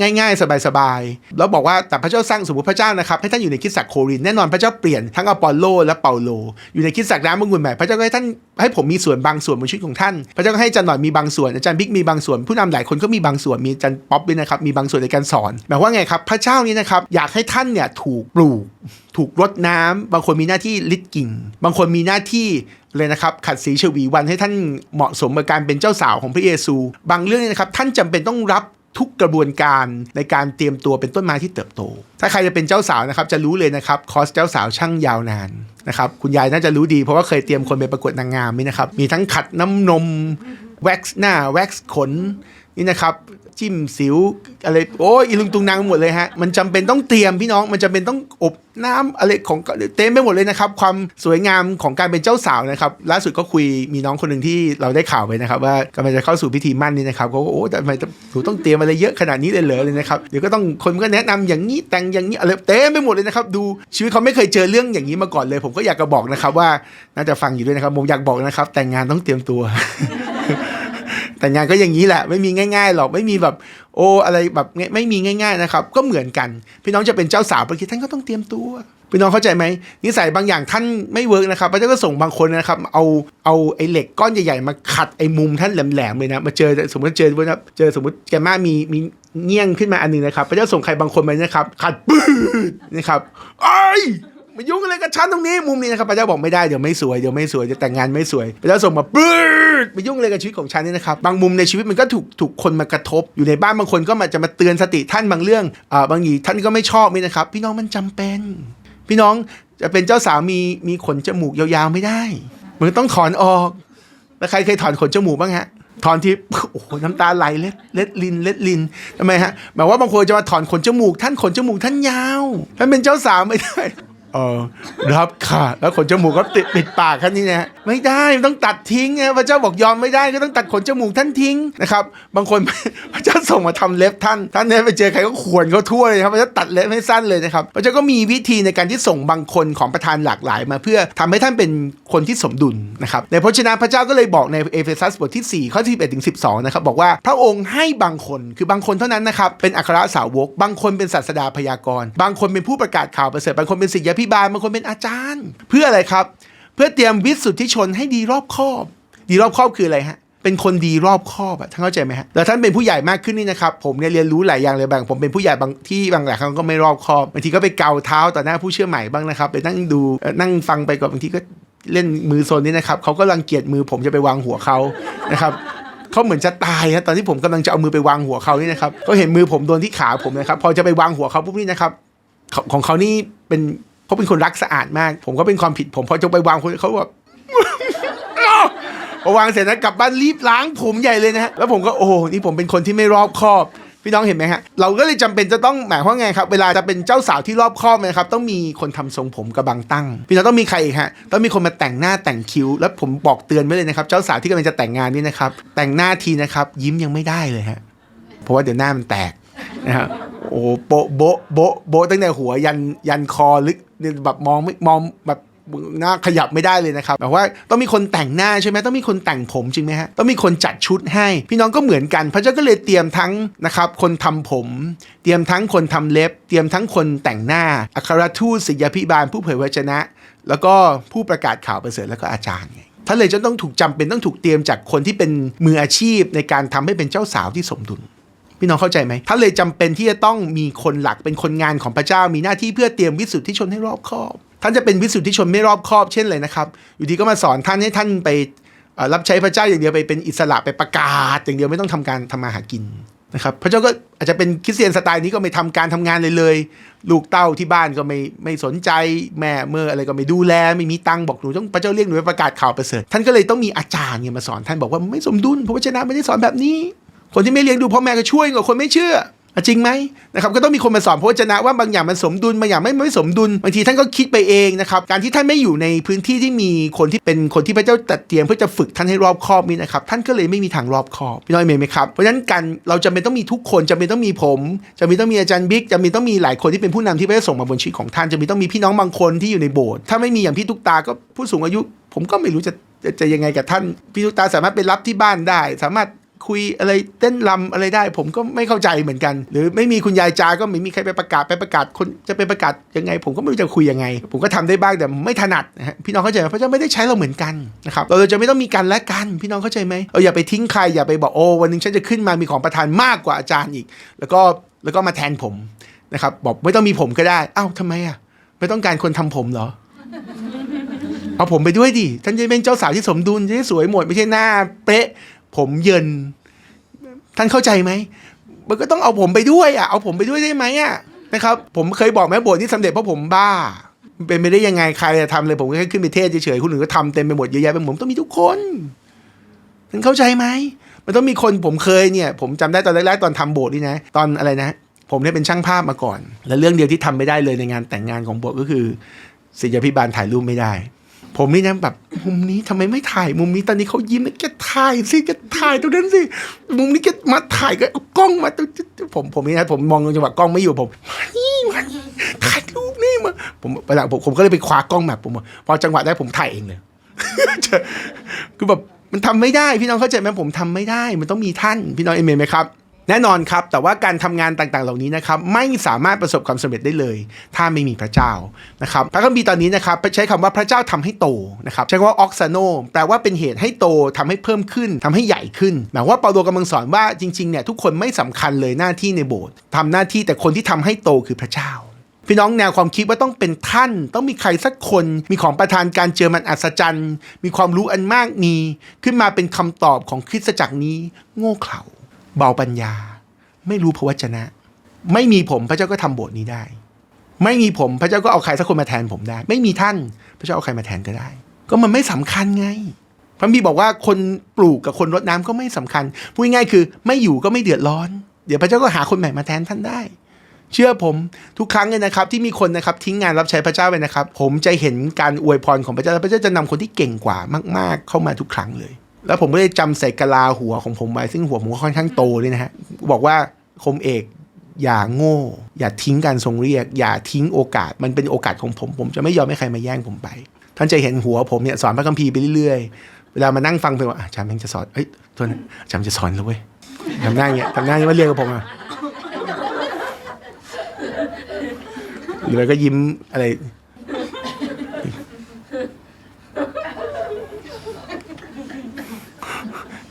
ง่ายๆ สบายๆ แล้วบอกว่าแต่พระเจ้าสร้างสมมติพระเจ้านะครับให้ท่านอยู่ในคริสตจักโครินแน่นอนพระเจ้าเปลี่ยนทั้งอปอลโล และเปาโล อยู่ในคริสตจักน้ำมังุนใหม่พระเจ้าก็ให้ท่านให้ผมมีส่วนบางส่วนบนชีวิตของท่าน พระเจ้าก็ให้อาจารย์หน่อยมีบางส่วนอาจารย์บิ๊กมีบางส่วนผู้นำหลายคนก็มีบางส่วนมีอาจารย์ป๊อปด้วยนะครับมีบางส่วนในการสอนหมายว่าไงครับพระเจ้านี้นะครับอยากให้ท่านเนี่ยถูกปลูกถูกรดน้ำบางคนมีหน้าที่ลิดกิ่ง บางคนมีหน้าที่เลยนะครับขัดสีฉวีวันให้ท่านเหมาะสมกับการเป็นเจ้าสาวของพระเยซู บางเรื่องนะครับท่านจำเป็นต้องรับ ทุกกระบวนการในการเตรียมตัวเป็นต้นไม้ที่เติบโต ถ้าใครจะเป็นเจ้าสาวนะครับจะรู้เลยนะครับคอสเจ้าสาวช่างยาวนานนะครับคุณยายน่าจะรู้ดีเพราะว่าเคยเตรียมคนไปประกวดนางงามนี่นะครับมีทั้งขัดน้ำนมแว็กซ์หน้าแว็กซ์ขนนี่นะครับ จิ้มสิวอะไรโอ้ยอีลุงตุงนางหมดเลยฮะมันจำเป็นต้องเตรียมพี่น้องมันจำเป็นต้องอบน้ำอะไรของเต็มไปหมดเลยนะครับความสวยงามของการเป็นเจ้าสาวนะครับล่าสุดก็คุยมีน้องคนหนึ่งที่เราได้ข่าวไปนะครับว่ากำลังจะเข้าสู่พิธีมั่นนี่นะครับเขาก็โอ้ทำไมหนูต้องเตรียมอะไรเยอะขนาดนี้เลยเหรอเลยนะครับเดี๋ยวก็ต้องคนก็แนะนำอย่างนี้แต่งอย่างนี้อะไรเต็มไปหมดเลยนะครับดูชีวิตเขาไม่เคยเจอเรื่องอย่างนี้มาก่อนเลย ผมก็อยากจะบอกนะครับว่าน่าจะฟังอยู่ด้วยนะครับผมอยากบอกนะครับแต่งงานต้องเตรียมตัว แต่งงานก็อย่างนี้แหละ ไม่มีง่ายๆหรอกไม่มีแบบโอ้อะไรแบบไม่มีง่าย ๆนะครับ ก็เหมือนกัน พี่น้องจะเป็นเจ้าสาวบางทีท่านก็ต้องเตรียมตัวพี่น้องเข้าใจไหมนิสัยบางอย่างท่านไม่เวิร์กนะครับพระเจ้าก็ส่งบางคนนะครับเอาเอาไอ้เหล็กก้อนใหญ่ๆมาขัดไอ้มุมท่านแหลมๆเลยนะมาเจอสมมติเจอว่าเจอสมมติแกมามีมีเงี้ยงขึ้นมาอันหนึงนะครับพระเจ้าส่งใครบางคนไปนะครับขัดปืดนะครับไอ้ มายุ่งอะไรกับฉันตรงนี้มุมนี้นะครับพระเจ้าบอกไม่ได้เดี๋ยวไม่สวยเดี๋ยวไม่สวยเดี๋ยวแต่งงานไม่สวยพระเจ้าส่งมาปื๊ดมายุ่งอะไรกับชีวิตของฉันนี่นะครับบางมุมในชีวิตมันก็ถูกถูกคนมากระทบ อยู่ในบ้านบางคนก็มาจะมาเตือนสติท่านบางเรื่องอ่าบางทีท่านก็ไม่ชอบนี่นะครับ พี่น้องมันจำเป็น พี่น้องจะเป็นเจ้าสาวมีมีขนจมูกยาวๆไม่ได้มันต้องถอนออกแล้วใครเคยถอนขนจมูกบ้างฮะถอนที่โอ้โหน้ำตาไหลเล็ดเล็ดลินเล็ดลินทำไมฮะหมายว่าบางคนจะมาถอนขนจมูก ท่านขนจมูกท่านยาวท่านเป็นเจ้าสาวไม่ได้ ออรับค่ะ แล้วขนจมูกก็ติดปิดปากท่านนี่นะไม่ได้ต้องตัดทิ้งนะพระเจ้าบอกยอมไม่ได้ก็ต้องตัดขนจมูกท่านทิ้งนะครับ บางคนพระเจ้าส่งมาทำเล็บท่าน ท่านเนี่ยไปเจอใครก็ขวนเขาทั่วเลยครับพระเจ้าตัดเล็บให้สั้นเลยนะครับพระเจ้าก็มีวิธีในการที่ส่งบางคนของประธานหลากหลายมาเพื่อทำให้ท่านเป็นคนที่สมดุลนะครับในพระชนะพระเจ้าก็เลยบอกในเอเฟซัสบทที่ 4 ข้อที่11ถึง12นะครับบอกว่าพระองค์ให้บางคนคือบางคนเท่านั้นนะครับเป็นอัครสาวก บางคนเป็นศาสดาพยากรณ์บางคนเป็นผู้ประกาศข่าวประเสริฐบางคนเป็นศิษยาพิบาลบางคนเป็นอาจารย์ เพื่ออะไรครับ เพื่อเตรียมวิสุทธิชนให้ดีรอบคอบ ดีรอบคอบคืออะไรฮะเป็นคนดีรอบคอบอะท่านเข้าใจไหมฮะแล้วท่านเป็นผู้ใหญ่มากขึ้นนี่นะครับ ผมเนี่ยเรียนรู้หลายอย่างเลยบาง ผมเป็นผู้ใหญ่บางที่บางหลายครั้งก็ไม่รอบคอบบางทีก็ไปเกาเท้าต่อหน้าผู้เชื่อใหม่บ้างนะครับไปนั่งดูนั่งฟังไปก่อนบางทีก็เล่นมือโซนนี้นะครับเขาก็รังเกียจมือผมจะไปวางหัวเขานะครับเขาเหมือนจะตายนะตอนที่ผมกำลังจะเอามือไปวางหัวเขานี่นะครับก็เห็นมือผมโดนที่ขาผมนะครับ พอจะไปวางหัวเขาปุ๊บนี่นะครับของของเขานี่เป็น เขาเป็นคนรักสะอาดมาก ผมก็เป็นความผิดผมพอจะไปวางคนเขาแบบพอวางเสร็จนะกลับบ้านรีบล้างผมใหญ่เลยนะฮะแล้วผมก็โอ้โหนี่ผมเป็นคนที่ไม่รอบคอบพี่น้องเห็นไหมฮะ เราก็เลยจำเป็นจะต้องหมายความว่าไงครับ เวลาจะเป็นเจ้าสาวที่รอบคอบนะครับ ต้องมีคนทำทรงผมกระบังตั้ง พี่น้องต้องมีใครอีกฮะ ต้องมีคนมาแต่งหน้าแต่งคิ้ว แล้วผมบอกเตือนไว้เลยนะครับ เจ้าสาวที่กำลังจะแต่งงานนี่นะครับ แต่งหน้าทีนะครับ ยิ้มยังไม่ได้เลยฮะ เพราะว่าเดี๋ยวหน้ามันแตกนะฮะโอ้โโบะโบะโบะโบะตั้งแต่หัวยันยันคอลึก เนี่ยแบบมองไม่มองแบบหน้าขยับไม่ได้เลยนะครับแบบว่าต้องมีคนแต่งหน้าใช่ไหมต้องมีคนแต่งผมจริงไหมฮะต้องมีคนจัดชุดให้ พี่น้องก็เหมือนกัน พระเจ้าก็เลยเตรียมทั้งนะครับคนทำผม เตรียมทั้งคนทำเล็บ เตรียมทั้งคนแต่งหน้าอัครทูตศิยาพิบาลผู้เผยวจนะ แล้วก็ผู้ประกาศข่าวประเสริฐแล้วก็อาจารย์ไงท่านเลยจะต้องถูกจำเป็นต้องถูกเตรียมจากคนที่เป็นมืออาชีพในการทำให้เป็นเจ้าสาวที่สมดุล พี่น้องเข้าใจไหมท่านเลยจำเป็นที่จะต้องมีคนหลักเป็นคนงานของพระเจ้า มีหน้าที่เพื่อเตรียมวิสุทธิชนให้รอบคอบ ท่านจะเป็นวิสุทธิชนไม่รอบคอบเช่นเลยนะครับ อยู่ดีก็มาสอนท่านให้ท่านไปรับใช้พระเจ้าอย่างเดียวไปเป็นอิสระไปประกาศ อย่างเดียวไม่ต้องทำการทำมาหากินนะครับพระเจ้าก็อาจจะเป็นคริสเตียนสไตล์นี้ก็ไม่ทำการทำงานเลยเลย ลูกเต้าที่บ้านก็ไม่ไม่สนใจแม่เมื่ออะไรก็ไม่ดูแลไม่มีตังค์บอกหนูต้องพระเจ้าเรียกหนูไปประกาศข่าวประเสริฐท่านก็เลยต้องมีอาจารย์เนี่ยมาสอนท่านบอกว่าไม่สมดุลพระวจนะไม่ได้สอนแบบนี้ คนที่ไม่เลี้ยงดูพ่อแม่ก็ช่วยกว่าคนไม่เชื่อจริงไหมนะครับก็ต้องมีคนมาสอนพระวจนะว่าบางอย่างมันสมดุลบางอย่างไม่ไม่สมดุลบางทีท่านก็คิดไปเองนะครับการที่ท่านไม่อยู่ในพื้นที่ที่มีคนที่เป็นคนที่พระเจ้าตัดเตรียมเพื่อจะฝึกท่านให้รอบคอบนี่นะครับท่านก็เลยไม่มีทางรอบคอบพี่น้อยเมย์ไหมครับเพราะฉะนั้นการเราจำเป็นต้องมีทุกคนจำเป็นต้องมีผมจำเป็นต้องมีอาจารย์บิ๊กจำเป็นต้องมีหลายคนที่เป็นผู้นำที่พระเจ้าส่งมาบนชีวิตของท่านจำเป็นต้องมีพี่น้องบางคนที่อยู่ในโบสถ์ถ้าไม่มีอย่างพี่ตุ๊กตาก็ผู้สูงอายุ ผมก็ไม่รู้จะจะจะยังไงกับท่านพี่ตุ๊กตาสามารถไปรับที่บ้านได้ สามารถ คุยอะไรเต้นรำอะไรได้ ผมก็ไม่เข้าใจเหมือนกัน หรือไม่มีคุณยายจาก็ไม่มีใครไปประกาศไปประกาศคนจะไปประกาศยังไง ผมก็ไม่รู้จะคุยยังไง ผมก็ทำได้บ้างแต่ไม่ถนัดนะฮะพี่น้องเข้าใจไหมพระเจ้าไม่ได้ใช้เราเหมือนกันนะครับเราจะไม่ต้องมีกันและกัน พี่น้องเข้าใจไหมเราอย่าไปทิ้งใครอย่าไปบอกโอ้วันหนึงฉันจะขึ้นมามีของประทานมากกว่าอาจารย์อีก แล้วก็แล้วก็มาแทนผมนะครับบอกไม่ต้องมีผมก็ได้อ้าวทำไมอะไม่ต้องการคนทำผมเหรอเอาผมไปด้วยดิท่านจะเป็นเจ้าสาวที่สมดุลจะได้สวยหมดไม่ใช่หน้าเป๊ะ ผมเยิน ท่านเข้าใจไหม มันก็ต้องเอาผมไปด้วยอะ เอาผมไปด้วยได้ไหมอะนะครับ ผมเคยบอกแม่โบสถ์ที่สำเร็จเพราะผมบ้า เป็นไปได้ยังไงใครจะทำเลย ผมก็แค่ขึ้นไปเทศเฉยๆคนอื่นก็ทำเต็มไปหมดเยอะแยะไปหมดผมต้องมีทุกคนท่านเข้าใจไหม มันต้องมีคนผมเคยเนี่ย ผมจำได้ตอนแรกๆตอนทำโบสถ์นี่นะ ตอนอะไรนะ ผมเนี่ยเป็นช่างภาพมาก่อน และเรื่องเดียวที่ทำไม่ได้เลยในงานแต่งงานของโบสถ์ก็คือศิลพิบาลถ่ายรูปไม่ได้ ผมนี่นะแบบมุมนี้ทำไมไม่ถ่ายมุมนี้ตอนนี้เขายิ้มแกถ่ายสิแกถ่ายตรงนั้นสิมุมนี้แกมาถ่ายก็กล้องมาผมผมนี่นะผมมองจังหวะกล้องไม่อยู่ผมมานี่มานี่ถ่ายรูปนี่มาผมเวลาผมผมก็เลยไปคว้ากล้องแบบผมพอจังหวะได้ผมถ่ายเองเลยคือแบบมันทำไม่ได้ พี่น้องเข้าใจไหมผมทำไม่ได้ มันต้องมีท่านพี่น้องเอเมนไหมครับ แน่นอนครับ แต่ว่าการทำงานต่างๆ เหล่านี้นะครับไม่สามารถประสบความสำเร็จได้เลย ถ้าไม่มีพระเจ้านะครับพระคัมภีร์ตอนนี้นะครับใช้คำว่าพระเจ้าทำให้โตนะครับใช้คำว่าออกซาโนแปลว่าเป็นเหตุให้โตทำให้เพิ่มขึ้นทำให้ใหญ่ขึ้นหมายว่าเปาโลกำลังสอนว่าจริงๆเนี่ยทุกคนไม่สำคัญเลยหน้าที่ในโบสถ์ทำหน้าที่แต่คนที่ทำให้โตคือพระเจ้าพี่น้องแนวความคิดว่าต้องเป็นท่าน ต้องมีใครสักคน มีของประทานการเจอมันอัศจรรย์ มีความรู้อันมากมี ขึ้นมาเป็นคำตอบของคริสตจักรนี้ โง่เขลา เบาปัญญา ไม่รู้พระวจนะ ไม่มีผมพระเจ้าก็ทำโบสถ์นี้ได้ ไม่มีผมพระเจ้าก็เอาใครสักคนมาแทนผมได้ ไม่มีท่านพระเจ้าเอาใครมาแทนก็ได้ ก็มันไม่สำคัญไงพระบีบอกว่าคนปลูกกับคนรดน้ำก็ไม่สำคัญพูดง่ายคือ ไม่อยู่ก็ไม่เดือดร้อน เดี๋ยวพระเจ้าก็หาคนใหม่มาแทนท่านได้ เชื่อผมทุกครั้งเลยนะครับ ที่มีคนนะครับทิ้งงานรับใช้พระเจ้าไปนะครับ ผมจะเห็นการอวยพรของพระเจ้าพระเจ้าจะนำคนที่เก่งกว่ามาก ๆ เข้ามาทุกครั้งเลย แล้วผมก็เลยจำใส่กะลาหัวของผมไว้ ซึ่งหัวผมก็ค่อนข้างโตเลยนะฮะ บอกว่าคมเอกอย่าโง่ อย่าทิ้งการทรงเรียก อย่าทิ้งโอกาสมันเป็นโอกาสของผม ผมจะไม่ยอมให้ใครมาแย่งผมไป ท่านจะเห็นหัวผมเนี่ยสอนพระคัมภีร์ไปเรื่อยๆ เวลามานั่งฟังเพลงว่าอาจารย์จะสอนเอ้ยโทษนะอาจารย์จะสอนแล้วเว้ยทำหน้าอย่างเงี้ยทำหน้าอย่างเงี้ยว่าเรียกกับผมอะหรือก็ยิ้มอะไร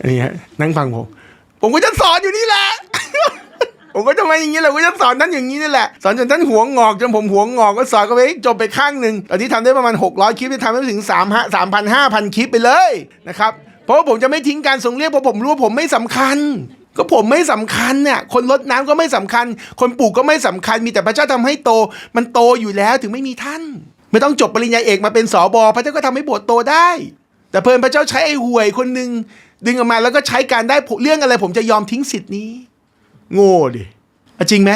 นี่ฮะนั่งฟังผม ผมก็จะสอนอยู่นี่แหละ ผมก็จะมาอย่างนี้แหละก็จะสอนท่านอย่างนี้นี่แหละ สอนจนท่านหัวงอกจนผมหัวงอกก็สอนก็ไปจบไปข้างหนึ่งตอนนี้ทำได้ประมาณ 600 คลิปที่ทำได้ถึง3 5 3 0 0 5,000 คลิปไปเลยนะครับ เพราะว่าผมจะไม่ทิ้งการส่งเรียกเพราะผมรู้ว่าผมไม่สำคัญก็ผมไม่สำคัญเนี่ยคนลดน้ำก็ไม่สำคัญ คนปลูกก็ไม่สำคัญ มีแต่พระเจ้าทำให้โต มันโตอยู่แล้วถึงไม่มีท่าน ไม่ต้องจบปริญญาเอกมาเป็นสอบอพระเจ้าก็ทำให้โบสถ์โตได้ แต่เพลินพระเจ้าใช้ไอ้ห่วยคนหนึ่ง ดึงออกมาแล้วก็ใช้การได้เรื่องอะไร ผมจะยอมทิ้งสิทธิ์นี้ โง่ดิจริงไหม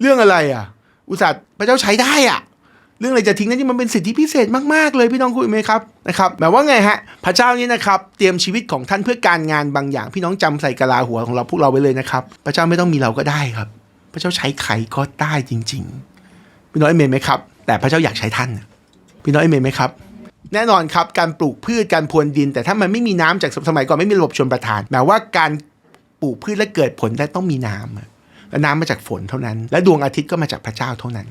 เรื่องอะไรอะ อุตส่าห์พระเจ้าใช้ได้อะ เรื่องอะไรจะทิ้งนั้นที่มันเป็นสิทธิพิเศษมากๆเลยพี่น้องคุยไหมครับนะครับหมายว่าไงฮะพระเจ้านี่นะครับ เตรียมชีวิตของท่านเพื่อการงานบางอย่าง พี่น้องจำใส่กะลาหัวของเราพวกเราไว้เลยนะครับพระเจ้าไม่ต้องมีเราก็ได้ครับ พระเจ้าใช้ใครก็ได้จริง ๆ พี่น้องเอเมนไหมครับแต่พระเจ้าอยากใช้ท่านพี่น้องเอเมนไหมครับ แน่นอนครับการปลูกพืชการพรวนดิน แต่ถ้ามันไม่มีน้ำจากสมัยก่อนไม่มีระบบชนประทานหมายว่าการปลูกพืชและเกิดผลได้ต้องมีน้ำและน้ำมาจากฝนเท่านั้น และดวงอาทิตย์ก็มาจากพระเจ้าเท่านั้น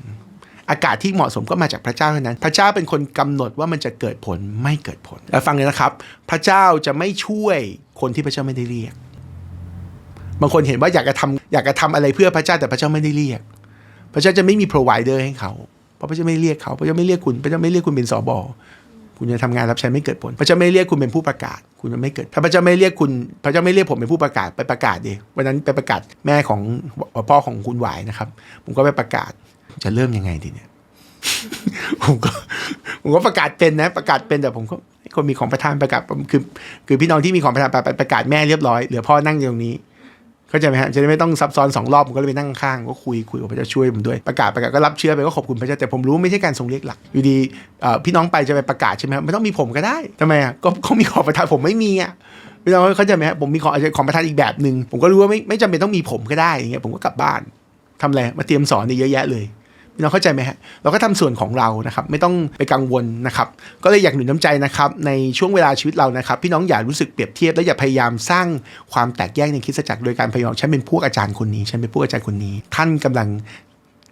อากาศที่เหมาะสมก็มาจากพระเจ้าเท่านั้น พระเจ้าเป็นคนกำหนดว่ามันจะเกิดผลไม่เกิดผลแล้วฟังเลยนะครับ พระเจ้าจะไม่ช่วยคนที่พระเจ้าไม่ได้เรียก บางคนเห็นว่าอยากจะทำอยากจะทำอะไรเพื่อพระเจ้าแต่พระเจ้าไม่ได้เรียก พระเจ้าจะไม่มี provider ให้เขา เพราะพระเจ้าไม่เรียกเขา พระเจ้าไม่เรียกคุณ พระเจ้าไม่เรียกคุณเป็นสอบอ คุณจะทำงานรับใช้ไม่เกิดผล พระเจ้าไม่เรียกคุณเป็นผู้ประกาศ คุณจะไม่เกิด ถ้าพระเจ้าไม่เรียกคุณ พระเจ้าไม่เรียกผมเป็นผู้ประกาศไปประกาศดิวันนั้นไปประกาศแม่ของพ่อของคุณหวายนะครับ ผมก็ไปประกาศจะเริ่มยังไงดีเนี่ยผมก็ผมก็ประกาศเป็นนะ ประกาศเป็นแต่ผมก็คนมีของประทานประกาศคือคือพี่น้องที่มีของประทานไปปประกาศแม่เรียบร้อยเหลือพ่อนั่งอยู่ตรงนี้ เข้าใจไหมฮะจะได้ไม่ต้องซับซ้อนสองรอบผมก็เลยไปนั่งข้างก็คุยคุยกับพระเจ้าช่วยผมด้วยประกาศประกาศก็รับเชื่อไปก็ขอบคุณพระเจ้าแต่ผมรู้ไม่ใช่การทรงเรียกหลักอยู่ดีพี่น้องไปจะไปประกาศใช่ไหมไม่ต้องมีผมก็ได้ทำไมอะก็เขามีขอประทานผมไม่มีอะพี่น้องเข้าใจไหมฮะผมมีของอาจจะของประทานอีกแบบหนึ่งผมก็รู้ว่าไม่ไม่จำเป็นต้องมีผมก็ได้อย่างเงี้ยผมก็กลับบ้านทำอะไรมาเตรียมสอนเยอะแยะเลย พี่น้องเข้าใจไหมฮะ เราก็ทำส่วนของเรานะครับ ไม่ต้องไปกังวลนะครับ ก็เลยอยากหนุนน้ำใจนะครับ ในช่วงเวลาชีวิตเรานะครับ พี่น้องอย่ารู้สึกเปรียบเทียบ และอย่าพยายามสร้างความแตกแยกในคริสตจักรโดยการพยายามฉันเป็นพวกอาจารย์คนนี้ ฉันเป็นพวกอาจารย์คนนี้ ท่านกำลัง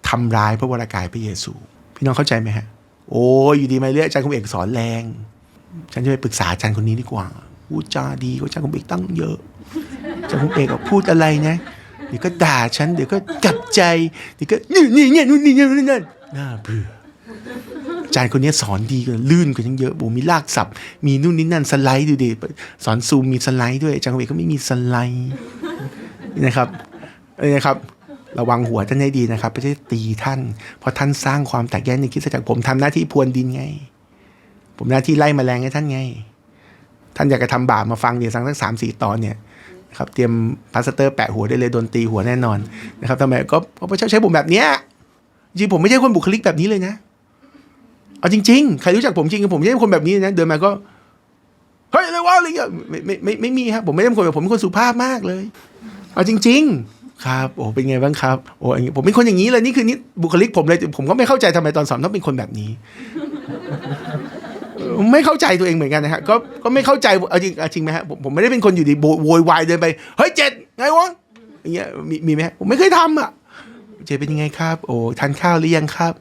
ทำร้ายพระวรากายพระเยซู พี่น้องเข้าใจไหมฮะ โอ้อยู่ดีมาเรียกอาจารย์คมเอกสอนแรง ฉันจะไปปรึกษาอาจารย์คนนี้ดีกว่าพูดจาดีกว่าอาจารย์คมเอกตั้งเยอะอาจารย์คมเอกพูดอะไรนะ เดี๋ยวก็ด่าฉัน เดี๋ยวก็กลับใจ เดี๋ยวก็นี่นี่เนี่ยนู่นนี่เนี่ยนู่นนั่นน่าเบื่ออาจารย์คนนี้สอนดีกว่าลื่นกว่ายังเยอะโอ้มีลากศัพท์มีนู่นนี่นั่นสไลด์ดูดิสอนซูมมีสไลด์ด้วยอาจารย์เอกก็ไม่มีสไลด์นะครับนี่นะครับ ระวังหัวท่านให้ดีนะครับไม่ใช่ตีท่าน เพราะท่านสร้างความแตกแยกในคริสตจักผมทำหน้าที่พรวนดินไง ผมหน้าที่ไล่แมลงให้ท่านไง ท่านอยากจะทำบาปมาฟังเดี๋ยวสักสักสามสี่ตอนเนี่ย ครับเตรียมพลาสเตอร์แปะหัวได้เลยโดนตีหัวแน่นอนนะครับทำไมก็เพราะใช้ผมแบบเนี้ยจริงผมไม่ใช่คนบุคลิกแบบนี้เลยนะเอาจริง ๆ ใครรู้จักผมจริงผมไม่ใช่คนแบบนี้นะเดินมาก็เฮ้ยอะไรวะอะไรเงี้ยไม่ไม่ไม่ไม่มีครับผมไม่ได้เป็นคนแบบผมเป็นคนสุภาพมากเลย เอาจริง ๆ ครับ โอ้เป็นไงบ้างครับโอ้ยผมเป็นคนอย่างนี้เลยนี่คือนี่บุคลิกผมเลย ผมก็ไม่เข้าใจทำไมตอนสอนต้องเป็นคนแบบนี้ ไม่เข้าใจตัวเองเหมือนกันนะฮะก็ก็ไม่เข้าใจเอาจริงเอาจริงไหมฮะผมผมไม่ได้เป็นคนอยู่ดีโวยวายเดินไปเฮ้ยเจ็ดไงวะอย่างเงี้ยมีมีไหมฮะผมไม่เคยทำอะ เจเป็นยังไงครับ โอ้ทานข้าวหรือยังครับ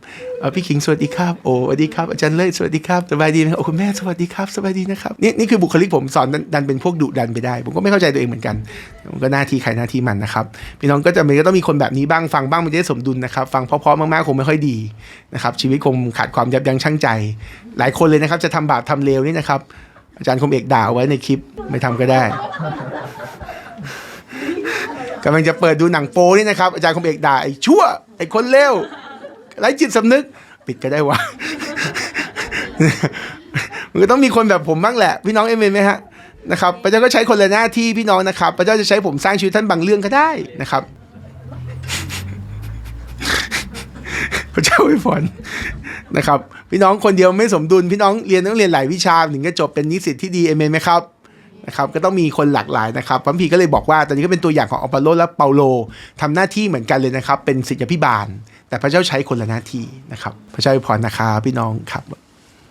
พี่ขิงสวัสดีครับ โอ้สวัสดีครับอาจารย์เลิศสวัสดีครับสบายดีไหมโอ้คุณแม่สวัสดีครับสบายดีนะครับนี่นี่คือบุคลิกผมสอนดันเป็นพวกดุดันไปได้ ผมก็ไม่เข้าใจตัวเองเหมือนกันผมก็หน้าที่ใครหน้าที่มันนะครับพี่น้องก็จะมีก็ต้องมีคนแบบนี้บ้างฟังบ้างมันจะได้สมดุลนะครับฟังเพราะๆมากๆคงไม่ค่อยดีนะครับชีวิตคงขาดความยับยั้งชั่งใจ หลายคนเลยนะครับจะทำบาปทำเลวนี่นะครับอาจารย์คมเอกด่าไว้ในคลิปไม่ทำก็ได้ กำลังจะเปิดดูหนังโป๊นี่นะครับอาจารย์คมเอกด่าไอ้ชั่วไอ้คนเลวไร้จิตสำนึก ปิดก็ได้วะมันก็ต้องมีคนแบบผมบ้างแหละ พี่น้องเอเมนไหมฮะนะครับพระเจ้าก็ใช้คนละหน้าที่พี่น้องนะครับพระเจ้าจะใช้ผมสร้างชีวิตท่านบางเรื่องก็ได้นะครับพระเจ้าไว้ฝนนะครับ พี่น้องคนเดียวไม่สมดุลพี่น้องเรียนต้องเรียนหลายวิชาถึงจะจบเป็นนิสิตที่ดีเอเมนไหมครับ นะครับก็ต้องมีคนหลากหลายนะครับพัมพีก็เลยบอกว่าตอนนี้ก็เป็นตัวอย่างของอปโลและเปาโลทำหน้าที่เหมือนกันเลยนะครับ เป็นศิษยพิบาล แต่พระเจ้าใช้คนละหน้าที่นะครับ พระเจ้าอวยพรนะครับพี่น้องครับ